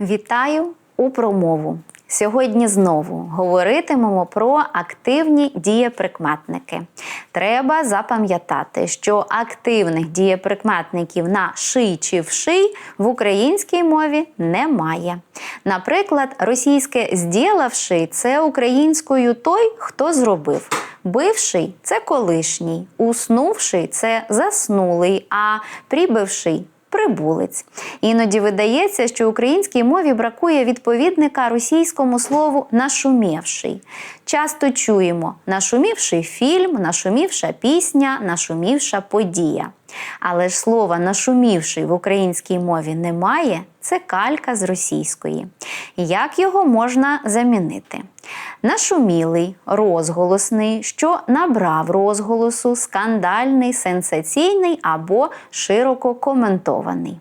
Вітаю у промову. Сьогодні знову говоритимемо про активні дієприкметники. Треба запам'ятати, що активних дієприкметників на ший чи вший в українській мові немає. Наприклад, російське «здєлавший» – це українською той, хто зробив. Бивший це колишній, уснувший це заснулий, а прибивший прибулець. Іноді видається, що українській мові бракує відповідника російському слову нашумівший. Часто чуємо нашумівший фільм, нашумівша пісня, нашумівша подія. Але ж слова нашумівший в українській мові немає, це калька з російської. Як його можна замінити? Нашумілий, розголосний, що набрав розголосу, скандальний, сенсаційний або широко коментований.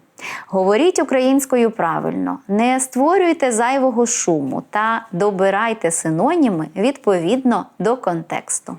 Говоріть українською правильно, не створюйте зайвого шуму та добирайте синоніми відповідно до контексту.